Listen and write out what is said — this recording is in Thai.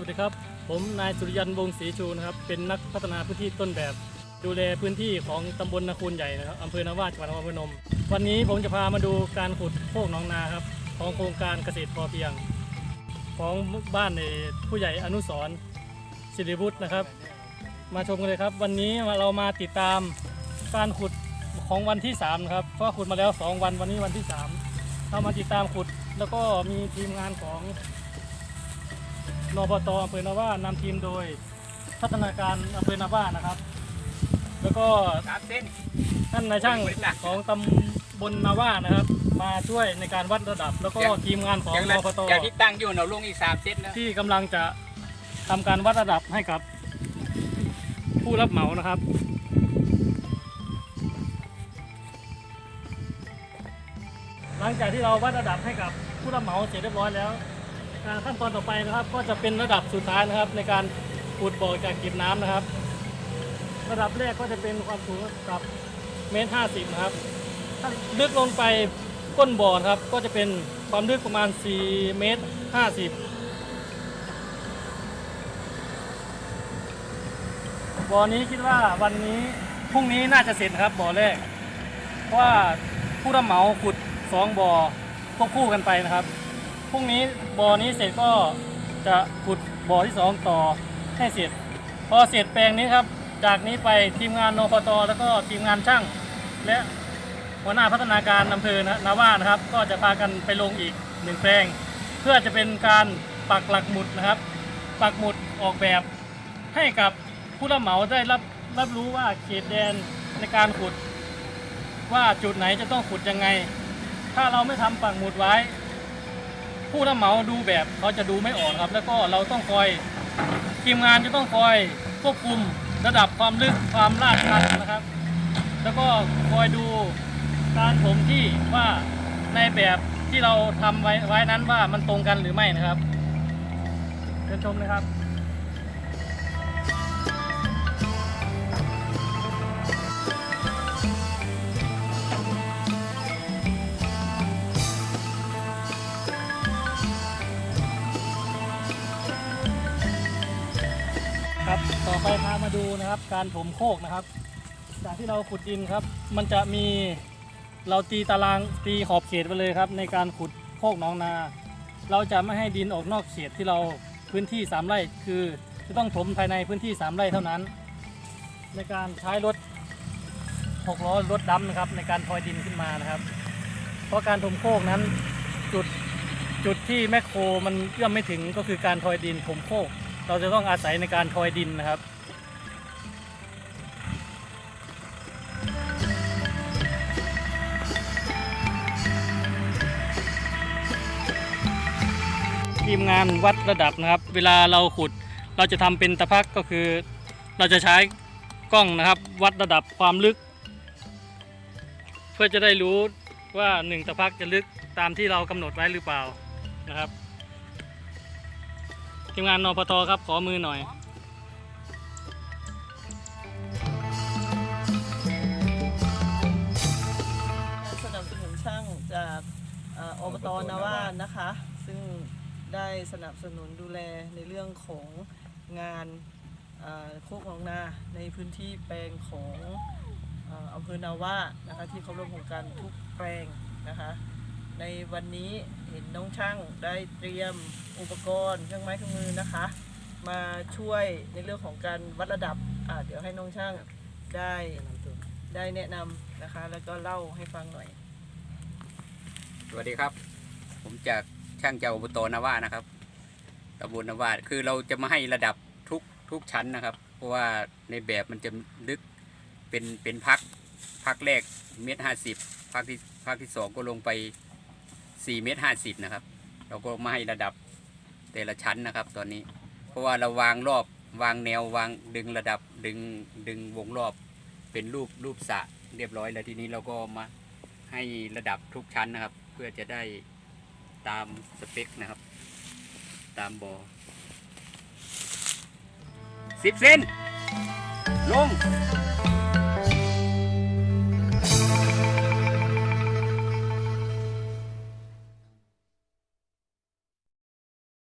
วัสดีครับ ผมนายสุริยันวงศ์ศรีชูนะครับ เป็นนักพัฒนาพื้นที่ต้นแบบ ดูแลพื้นที่ของตำบลนาคูนใหญ่นะครับอำเภอนาว่าจังหวัดนครพนม วันนี้ผมจะพามาดูการขุดโคกหนองนาครับ ของโครงการเกษตรพอเพียง ของบ้านในผู้ใหญ่อนุสรศิริบุตรนะครับ มาชมกันเลยครับ วันนี้เรามาติดตามการขุดของวันที่3นะครับเพราะขุดมาแล้ว 2 วันวันนี้วันที่ 3 เรามาติดตามขุดแล้วก็มีทีมงานของ นบตอำเภอนาว่านำทีมโดยพัฒนาการอำเภอนาว่านะครับ แล้วก็สามเส้นท่านนายช่างของตำบลนาว่านะครับ มาช่วยในการวัดระดับ แล้วก็ทีมงานของอย่างนนั้นบตอย่างที่ตั้งอยู่เราลงอีกสามเส้นนะที่กำลังจะทำการวัดระดับให้กับ ผู้รับเหมานะครับหลังจากที่เราวัดระดับให้กับผู้รับเหมาเสร็จเรียบร้อยแล้ว การขั้นตอนต่อไปนะครับ ก็จะเป็นระดับสุดท้ายนะครับ ในการขุดบ่อจากเก็บน้ำนะครับ ระดับแรกก็จะเป็นความสูงกับเมตรห้าสิบนะครับ ถ้าลึกลงไปก้นบ่อครับ ก็จะเป็นความลึกประมาณ4เมตร50บ่อนี้คิดว่าวันนี้พรุ่งนี้น่าจะเสร็จครับบ่อแรกเพราะว่าผู้รับเหมาขุดสองบ่อควบคู่กันไปนะครับ พรุ่งนี้บ่อนี้เสร็จก็จะขุดบ่อที่สองต่อให้เสร็จ พอเสร็จแปลงนี้ครับ จากนี้ไปทีมงานนปตแล้วก็ทีมงานช่าง และหัวหน้าพัฒนาการอำเภอนะนาว่านะครับ ก็จะพากันไปลงอีกหนึ่งแปลง เพื่อจะเป็นการปักหลักหมุดนะครับ ปักหมุดออกแบบให้กับผู้รับเหมาได้รับรับรู้ว่าเขตแดนในการขุด ว่าจุดไหนจะต้องขุดยังไง ถ้าเราไม่ทำปักหมุดไว้ ผู้รับเหมาดูแบบเขาจะดูไม่ออกครับ แล้วก็เราต้องคอยทีมงานจะต้องคอยควบคุมระดับความลึกความลาดชันนะครับ แล้วก็คอยดูการถมที่ว่าในแบบที่เราทำไว้ไว้นั้นว่ามันตรงกันหรือไม่นะครับเชิญชมเลยครับ ต่อไปพามาดูนะครับ การถมโคกนะครับ จากที่เราขุดดินครับ มันจะมีเราตีตารางตีขอบเขตไปเลยครับ ในการขุดโคกหนองนา เราจะไม่ให้ดินออกนอกเขตที่เราพื้นที่สามไร่คือจะต้องถมภายในพื้นที่สามไร่เท่านั้น ในการใช้รถหกล้อรถดำนะครับในการทอยดินขึ้นมานะครับ เพราะการถมโคกนั้นจุดจุดที่แมคโครมันเอื้อมไม่ถึงก็คือการทอยดินถมโคก เราจะต้องอาศัยในการทอยดินนะครับทีมงานวัดระดับนะครับ เวลาเราขุดเราจะทำเป็นตะพักก็คือ เราจะใช้กล้องนะครับ วัดระดับความลึก เพื่อจะได้รู้ว่าหนึ่งตะพักจะลึกตามที่เรากำหนดไว้หรือเปล่านะครับ ทีมงานนปทครับขอมือหน่อย สนับสนุนช่างจากเอ่ออบตนาว่านะคะ ซึ่งได้สนับสนุนดูแลในเรื่องของงานเอ่อโคกของนาในพื้นที่แปลงของเอ่ออำเภอนาว่านะคะที่เขาร่วมโครงการทุกแปลงนะคะ ในวันนี้เห็นน้องช่างได้เตรียมอุปกรณ์เครื่องไม้เครื่องมือนะคะ มาช่วยในเรื่องของการวัดระดับอะเดี๋ยวให้น้องช่างได้ได้แนะนำนะคะ แล้วก็เล่าให้ฟังหน่อย สวัสดีครับ ผมจากช่างเจ้าอบตนาว่านะครับตำบลนาว่าคือเราจะมาให้ระดับทุกทุกชั้นนะครับ เพราะว่าในแบบมันจะลึกเป็นเป็นพักพักแรกเมตรห้าสิบพักที่พักที่สองก็ลงไป สี่เมตรห้าสิบนะครับ เราก็มาให้ระดับแต่ละชั้นนะครับ ตอนนี้ เพราะว่าเราวางรอบวางแนววางดึงระดับดึงดึงวงรอบเป็นรูปรูปสระเรียบร้อยแล้วทีนี้เราก็มาให้ระดับทุกชั้นนะครับ เพื่อจะได้ตามสเปคนะครับ ตามบอสิบเซนลง